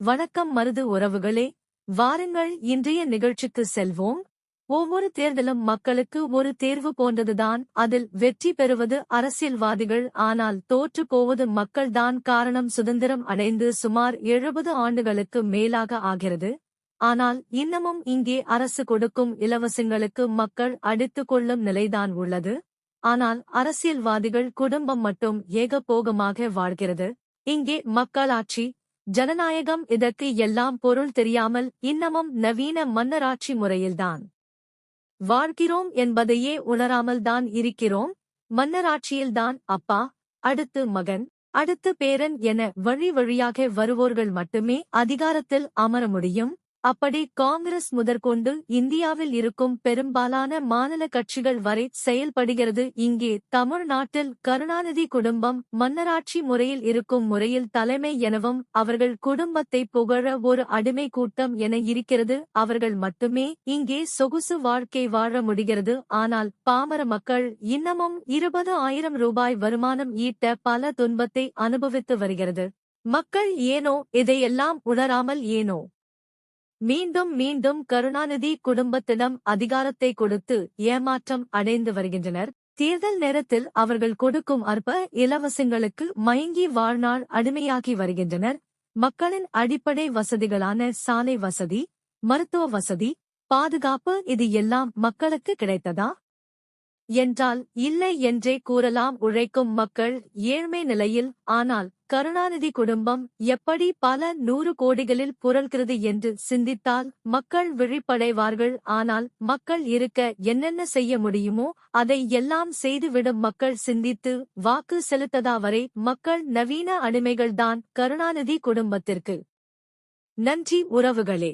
வணக்கம் மருது உறவுகளே வாருங்கள் இன்றைய நிகழ்ச்சிக்கு செல்வோம். ஒவ்வொரு தேர்தலும் மக்களுக்கு ஒரு தேர்வு போன்றதுதான் அதில் வெற்றி பெறுவது அரசியல்வாதிகள் ஆனால் தோற்று போவது மக்கள்தான் காரணம். சுதந்திரம் அடைந்து சுமார் எழுபது ஆண்டுகளுக்கு மேலாக ஆகிறது. ஆனால் இன்னமும் இங்கே அரசு கொடுக்கும் இலவசங்களுக்கு மக்கள் அடித்துக் கொள்ளும் நிலைதான் உள்ளது. ஆனால் அரசியல்வாதிகள் குடும்பம் மட்டும் ஏகபோகமாக வாழ்கிறது. இங்கே மக்களாட்சி ஜனநாயகம் இதற்கு எல்லாம் பொருள் தெரியாமல் இன்னமும் நவீன மன்னராட்சி முறையில்தான். வாழ்கிறோம் என்பதையே உணராமல்தான் இருக்கிறோம் மன்னராட்சியில்தான் அப்பா அடுத்து மகன் அடுத்து பேரன் என வழி வழியாக வருவோர்கள் மட்டுமே அதிகாரத்தில் அமர முடியும். அப்படி காங்கிரஸ் முதற்கொண்டு இந்தியாவில் இருக்கும் பெரும்பாலான மாநில கட்சிகள் வரை செயல்படுகிறது. இங்கே தமிழ்நாட்டில் கருணாநிதி குடும்பம் மன்னராட்சி முறையில் இருக்கும் முறையில் தலைமை எனவும் அவர்கள் குடும்பத்தை புகழ ஒரு அடிமை கூட்டம் என இருக்கிறது. அவர்கள் மட்டுமே இங்கே சொகுசு வாழ்க்கை வாழ முடிகிறது. ஆனால் பாமர மக்கள் இன்னமும் இருபது ஆயிரம் ரூபாய் வருமானம் ஈட்ட பல துன்பத்தை அனுபவித்து வருகிறது. மக்கள் ஏனோ இதையெல்லாம் உணராமல் ஏனோ மீண்டும் மீண்டும் கருணாநிதி குடும்பத்திடம் அதிகாரத்தை கொடுத்து ஏமாற்றம் அடைந்து வருகின்றனர். தேர்தல் நேரத்தில் அவர்கள் கொடுக்கும் அற்ப இலவசங்களுக்கு மயங்கி வாழ்நாள் அடிமையாகி வருகின்றனர். மக்களின் அடிப்படை வசதிகளான சாலை வசதி மருத்துவ வசதி பாதுகாப்பு இது எல்லாம் மக்களுக்கு கிடைத்ததா? என்றால் இல்லை என்றே கூறலாம் உழைக்கும் மக்கள் ஏழ்மை நிலையில். ஆனால் கருணாநிதி குடும்பம் எப்படி பல நூறு கோடிகளில் புரள்கிறது என்று சிந்தித்தால் மக்கள் விழிப்படைவார்கள். ஆனால் மக்கள் இருக்க என்னென்ன செய்ய முடியுமோ அதை எல்லாம் செய்துவிடும் மக்கள் சிந்தித்து வாக்கு செலுத்ததாவரை மக்கள் நவீன அடிமைகள்தான் கருணாநிதி குடும்பத்திற்கு. நன்றி உறவுகளே.